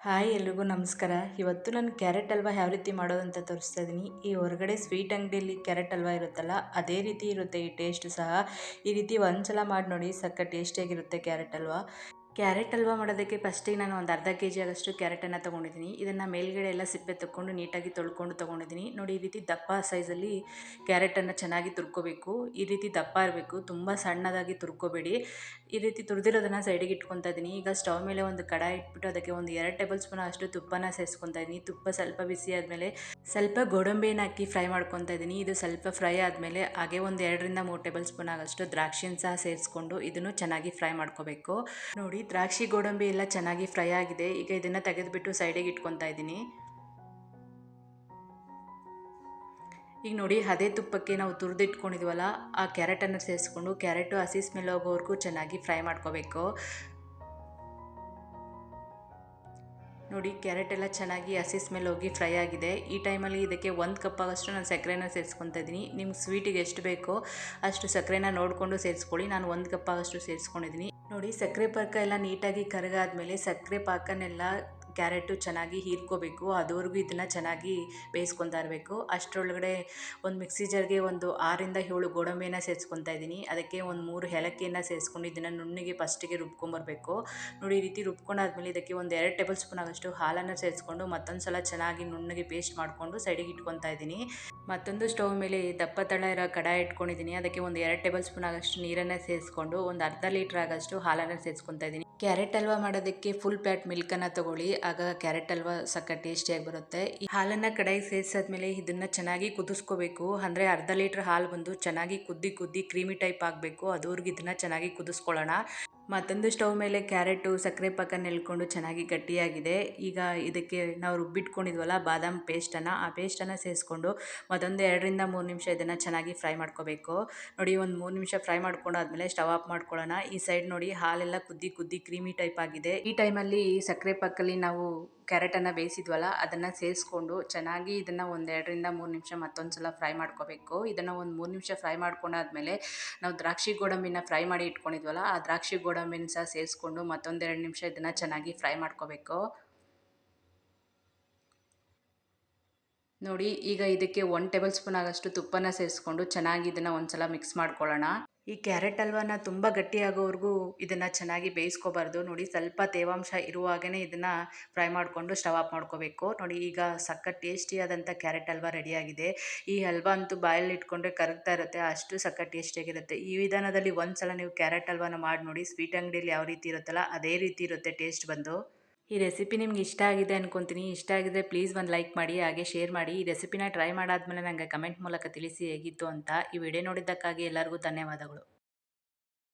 Hi ಎಲ್ರಿಗೂ ನಮಸ್ಕಾರ. ಇವತ್ತು ನಾನು ಕ್ಯಾರೆಟ್ ಹಲ್ವಾ ಯಾವ ರೀತಿ ಮಾಡೋದು ಅಂತ ತೋರಿಸ್ತಾ ಇದ್ದೀನಿ ಈ ಹೊರಗಡೆ ಸ್ವೀಟ್ ಅಂಗಡಿಯಲ್ಲಿ ಕ್ಯಾರೆಟ್ ಹಲ್ವಾ ಇರುತ್ತಲ್ಲ, ಅದೇ ರೀತಿ ಇರುತ್ತೆ ಈ ಟೇಸ್ಟ್ ಸಹ. ಈ ರೀತಿ ಒಂದ್ಸಲ ಮಾಡಿ ನೋಡಿ ಸಕ್ಕ ಟೇಸ್ಟಿಯಾಗಿರುತ್ತೆ ಕ್ಯಾರೆಟ್ ಹಲ್ವಾ. ಕ್ಯಾರೆಟ್ ಹಲ್ವಾ ಮಾಡೋದಕ್ಕೆ ಫಸ್ಟಿಗೆ ನಾನು ಒಂದು ಅರ್ಧ ಕೆ ಜಿ ಆಗಷ್ಟು ಕ್ಯಾರೆಟನ್ನು ತೊಗೊಂಡಿದ್ದೀನಿ. ಇದನ್ನು ಮೇಲ್ಗಡೆ ಎಲ್ಲ ಸಿಪ್ಪೆ ತೊಗೊಂಡು ನೀಟಾಗಿ ತೊಳ್ಕೊಂಡು ತೊಗೊಂಡಿದ್ದೀನಿ. ನೋಡಿ, ಈ ರೀತಿ ದಪ್ಪ ಸೈಜಲ್ಲಿ ಕ್ಯಾರೆಟನ್ನು ಚೆನ್ನಾಗಿ ತುರ್ಕೋಬೇಕು. ಈ ರೀತಿ ದಪ್ಪ ಇರಬೇಕು. ತುಂಬ ಸಣ್ಣದಾಗಿ ತುರ್ಕೋಬೇಡಿ. ಈ ರೀತಿ ತುರಿದಿರೋದನ್ನು ಸೈಡಿಗೆ ಇಟ್ಕೊತಾ ಇದ್ದೀನಿ. ಈಗ ಸ್ಟವ್ ಮೇಲೆ ಒಂದು ಕಡಾಯಿ ಇಟ್ಬಿಟ್ಟು ಅದಕ್ಕೆ ಒಂದು ಎರಡು ಟೇಬಲ್ ಸ್ಪೂನ್ ಅಷ್ಟು ತುಪ್ಪನ ಸೇರಿಸ್ಕೊತಾ ಇದ್ದೀನಿ. ತುಪ್ಪ ಸ್ವಲ್ಪ ಬಿಸಿ ಆದಮೇಲೆ ಸ್ವಲ್ಪ ಗೋಡಂಬಿನ ಹಾಕಿ ಫ್ರೈ ಮಾಡ್ಕೊತಾ ಇದ್ದೀನಿ. ಇದು ಸ್ವಲ್ಪ ಫ್ರೈ ಆದಮೇಲೆ ಹಾಗೆ ಒಂದು ಎರಡರಿಂದ ಮೂರು ಟೇಬಲ್ ಸ್ಪೂನ್ ಆಗೋಷ್ಟು ದ್ರಾಕ್ಷಿನ ಸಹ ಸೇರಿಸ್ಕೊಂಡು ಇದನ್ನು ಚೆನ್ನಾಗಿ ಫ್ರೈ ಮಾಡ್ಕೋಬೇಕು. ನೋಡಿ, ದ್ರಾಕ್ಷಿ ಗೋಡಂಬಿ ಎಲ್ಲ ಚೆನ್ನಾಗಿ ಫ್ರೈ ಆಗಿದೆ. ಈಗ ಇದನ್ನು ತೆಗೆದುಬಿಟ್ಟು ಸೈಡಿಗೆ ಇಟ್ಕೊತಾ ಇದ್ದೀನಿ. ಈಗ ನೋಡಿ, ಅದೇ ತುಪ್ಪಕ್ಕೆ ನಾವು ತುರಿದಿಟ್ಕೊಂಡಿದ್ವಲ್ಲ, ಆ ಕ್ಯಾರೆಟನ್ನು ಸೇರಿಸ್ಕೊಂಡು ಕ್ಯಾರೆಟು ಹಸಿ ಸ್ಮೆಲ್ ಹೋಗೋವರೆಗೂ ಚೆನ್ನಾಗಿ ಫ್ರೈ ಮಾಡ್ಕೋಬೇಕು. ನೋಡಿ, ಕ್ಯಾರೆಟ್ ಎಲ್ಲ ಚೆನ್ನಾಗಿ ಹಸಿ ಸ್ಮೆಲ್ ಹೋಗಿ ಫ್ರೈ ಆಗಿದೆ. ಈ ಟೈಮಲ್ಲಿ ಇದಕ್ಕೆ ಒಂದು ಕಪ್ ಆಗಷ್ಟು ನಾನು ಸಕ್ಕರೆನ ಸೇರಿಸ್ಕೊತಾ ಇದ್ದೀನಿ. ನಿಮ್ಗೆ ಸ್ವೀಟಿಗೆ ಎಷ್ಟು ಬೇಕೋ ಅಷ್ಟು ಸಕ್ಕರೆನ ನೋಡಿಕೊಂಡು ಸೇರಿಸ್ಕೊಳ್ಳಿ. ನಾನು ಒಂದು ಕಪ್ ಆಗಷ್ಟು ಸೇರಿಸ್ಕೊಂಡಿದ್ದೀನಿ. ನೋಡಿ, ಸಕ್ಕರೆ ಪಾಕ ಎಲ್ಲ ನೀಟಾಗಿ ಕರಗಾದ್ಮೇಲೆ ಸಕ್ಕರೆ ಪಾಕನೆಲ್ಲ ಕ್ಯಾರೆಟು ಚೆನ್ನಾಗಿ ಹೀರ್ಕೋಬೇಕು, ಅದುವರೆಗೂ ಇದನ್ನು ಚೆನ್ನಾಗಿ ಬೇಯಿಸ್ಕೊತಾ ಇರಬೇಕು. ಅಷ್ಟರೊಳಗಡೆ ಒಂದು ಮಿಕ್ಸಿ ಜಾರ್ಗೆ ಒಂದು ಆರಿಂದ ಏಳು ಗೋಡಂಬಿಯನ್ನು ಸೇರಿಸ್ಕೊತಾ ಇದ್ದೀನಿ. ಅದಕ್ಕೆ ಒಂದು ಮೂರು ಏಲಕ್ಕಿಯನ್ನು ಸೇರಿಸ್ಕೊಂಡು ಇದನ್ನು ನುಣ್ಣಿಗೆ ಫಸ್ಟಿಗೆ ರುಬ್ಕೊಂಬರ್ಬೇಕು. ನೋಡಿ, ಈ ರೀತಿ ರುಬ್ಕೊಂಡಾದ್ಮೇಲೆ ಇದಕ್ಕೆ ಒಂದು ಎರಡು ಟೇಬಲ್ ಸ್ಪೂನ್ ಆಗಷ್ಟು ಹಾಲನ್ನು ಸೇರಿಸ್ಕೊಂಡು ಮತ್ತೊಂದು ಸಲ ಚೆನ್ನಾಗಿ ನುಣ್ಣಗೆ ಪೇಸ್ಟ್ ಮಾಡಿಕೊಂಡು ಸೈಡಿಗೆ ಇಟ್ಕೊತಾ ಇದ್ದೀನಿ. ಮತ್ತೊಂದು ಸ್ಟವ್ ಮೇಲೆ ದಪ್ಪ ತಳ ಇರೋ ಕಡಾಯಿ ಇಟ್ಕೊಂಡಿದ್ದೀನಿ. ಅದಕ್ಕೆ ಒಂದು ಎರಡು ಟೇಬಲ್ ಸ್ಪೂನ್ ಆಗಷ್ಟು ನೀರನ್ನು ಸೇರಿಸ್ಕೊಂಡು ಒಂದು ಅರ್ಧ ಲೀಟ್ರ್ ಆಗಷ್ಟು ಹಾಲನ್ನು ಸೇರಿಸ್ಕೊತಾ ಇದ್ದೀನಿ. ಕ್ಯಾರೆಟ್ ಹಲ್ವಾ ಮಾಡೋದಕ್ಕೆ ಫುಲ್ ಪ್ಯಾಟ್ ಮಿಲ್ಕನ್ನು ತಗೊಳ್ಳಿ. ಆಗ ಕ್ಯಾರೆಟ್ ಹಲ್ವಾ ಸಕ್ಕ ಟೇಸ್ಟಿಯಾಗಿ ಬರುತ್ತೆ. ಈ ಹಾಲನ್ನು ಕಡಾಯಿಗೆ ಸೇರಿಸಾದ್ಮೇಲೆ ಇದನ್ನು ಚೆನ್ನಾಗಿ ಕುದಿಸ್ಕೋಬೇಕು. ಅಂದರೆ ಅರ್ಧ ಲೀಟ್ರ್ ಹಾಲು ಬಂದು ಚೆನ್ನಾಗಿ ಕುದ್ದಿ ಕುದ್ದಿ ಕ್ರೀಮಿ ಟೈಪ್ ಆಗಬೇಕು. ಅದುವರೆಗೂ ಇದನ್ನು ಚೆನ್ನಾಗಿ ಕುದಿಸ್ಕೊಳ್ಳೋಣ ಮತ್ತೊಂದು ಸ್ಟವ್ ಮೇಲೆ ಕ್ಯಾರೆಟು, ಸಕ್ಕರೆ ಪಾಕ ನೆಲ್ಕೊಂಡು ಚೆನ್ನಾಗಿ ಗಟ್ಟಿಯಾಗಿದೆ. ಈಗ ಇದಕ್ಕೆ ನಾವು ರುಬ್ಬಿಟ್ಕೊಂಡಿದ್ವಲ್ಲ ಬಾದಾಮ್ ಪೇಸ್ಟನ್ನು, ಆ ಪೇಸ್ಟನ್ನು ಸೇರಿಸ್ಕೊಂಡು ಮತ್ತೊಂದು ಎರಡರಿಂದ ಮೂರು ನಿಮಿಷ ಇದನ್ನು ಚೆನ್ನಾಗಿ ಫ್ರೈ ಮಾಡ್ಕೋಬೇಕು. ನೋಡಿ, ಒಂದು ಮೂರು ನಿಮಿಷ ಫ್ರೈ ಮಾಡ್ಕೊಂಡಾದ್ಮೇಲೆ ಸ್ಟವ್ ಆಫ್ ಮಾಡ್ಕೊಳ್ಳೋಣ. ಈ ಸೈಡ್ ನೋಡಿ ಹಾಲೆಲ್ಲ ಕುದ್ದಿ ಕುದ್ದಿ ಕ್ರೀಮಿ ಟೈಪ್ ಆಗಿದೆ. ಈ ಟೈಮಲ್ಲಿ ಸಕ್ಕರೆ ಪಾಕಲ್ಲಿ ನಾವು ಕ್ಯಾರೆಟನ್ನು ಬೇಯಿಸಿದ್ವಲ್ಲ, ಅದನ್ನು ಸೇರಿಸ್ಕೊಂಡು ಚೆನ್ನಾಗಿ ಇದನ್ನು ಒಂದೆರಡರಿಂದ ಮೂರು ನಿಮಿಷ ಮತ್ತೊಂದು ಸಲ ಫ್ರೈ ಮಾಡ್ಕೋಬೇಕು. ಇದನ್ನು ಒಂದು ಮೂರು ನಿಮಿಷ ಫ್ರೈ ಮಾಡ್ಕೊಂಡಾದ್ಮೇಲೆ ನಾವು ದ್ರಾಕ್ಷಿ ಗೋಡಂಬಿನ ಫ್ರೈ ಮಾಡಿ ಇಟ್ಕೊಂಡಿದ್ವಲ್ಲ, ಆ ದ್ರಾಕ್ಷಿ ಗೋಡಂಬಿನ ಸಹ ಸೇರಿಸ್ಕೊಂಡು ಮತ್ತೊಂದೆರಡು ನಿಮಿಷ ಇದನ್ನು ಚೆನ್ನಾಗಿ ಫ್ರೈ ಮಾಡ್ಕೋಬೇಕು. ನೋಡಿ, ಈಗ ಇದಕ್ಕೆ ಒನ್ ಟೇಬಲ್ ಸ್ಪೂನ್ ಆಗಷ್ಟು ತುಪ್ಪನ ಸೇರಿಸ್ಕೊಂಡು ಚೆನ್ನಾಗಿ ಇದನ್ನು ಒಂದ್ಸಲ ಮಿಕ್ಸ್ ಮಾಡ್ಕೊಳ್ಳೋಣ. ಈ ಕ್ಯಾರೆಟ್ ಹಲ್ವಾನ ತುಂಬ ಗಟ್ಟಿಯಾಗೋವರೆಗೂ ಇದನ್ನು ಚೆನ್ನಾಗಿ ಬೇಯಿಸ್ಕೋಬಾರ್ದು. ನೋಡಿ, ಸ್ವಲ್ಪ ತೇವಾಂಶ ಇರುವಾಗಲೇ ಇದನ್ನು ಫ್ರೈ ಮಾಡಿಕೊಂಡು ಸ್ಟವ್ ಆಫ್ ಮಾಡ್ಕೋಬೇಕು. ನೋಡಿ, ಈಗ ಸಕ್ಕ ಟೇಸ್ಟಿಯಾದಂಥ ಕ್ಯಾರೆಟ್ ಹಲ್ವಾ ರೆಡಿಯಾಗಿದೆ. ಈ ಹಲ್ವಾ ಅಂತೂ ಬಾಯಲ್ಲಿ ಇಟ್ಕೊಂಡ್ರೆ ಕರಗ್ತಾ ಇರುತ್ತೆ, ಅಷ್ಟು ಸಕ್ಕ ಟೇಸ್ಟಿಯಾಗಿರುತ್ತೆ. ಈ ವಿಧಾನದಲ್ಲಿ ಒಂದು ಸಲ ನೀವು ಕ್ಯಾರೆಟ್ ಹಲ್ವಾನ ಮಾಡಿ ನೋಡಿ, ಸ್ವೀಟ್ ಅಂಗಡಿಯಲ್ಲಿ ಯಾವ ರೀತಿ ಇರುತ್ತಲ್ಲ, ಅದೇ ರೀತಿ ಇರುತ್ತೆ ಟೇಸ್ಟ್ ಬಂದು. ಈ ರೆಸಿಪಿ ನಿಮ್ಗೆ ಇಷ್ಟ ಆಗಿದೆ ಅನ್ಕೊತೀನಿ. ಇಷ್ಟ ಆಗಿದ್ರೆ ಪ್ಲೀಸ್ ಒಂದು ಲೈಕ್ ಮಾಡಿ, ಹಾಗೆ ಶೇರ್ ಮಾಡಿ. ಈ ರೆಸಿಪಿನ ಟ್ರೈ ಮಾಡಾದ್ಮೇಲೆ ನನಗೆ ಕಮೆಂಟ್ ಮೂಲಕ ತಿಳಿಸಿ ಹೇಗಿತ್ತು ಅಂತ ಈ ವಿಡಿಯೋ ನೋಡಿದ್ದಕ್ಕಾಗಿ ಎಲ್ಲರಿಗೂ ಧನ್ಯವಾದಗಳು.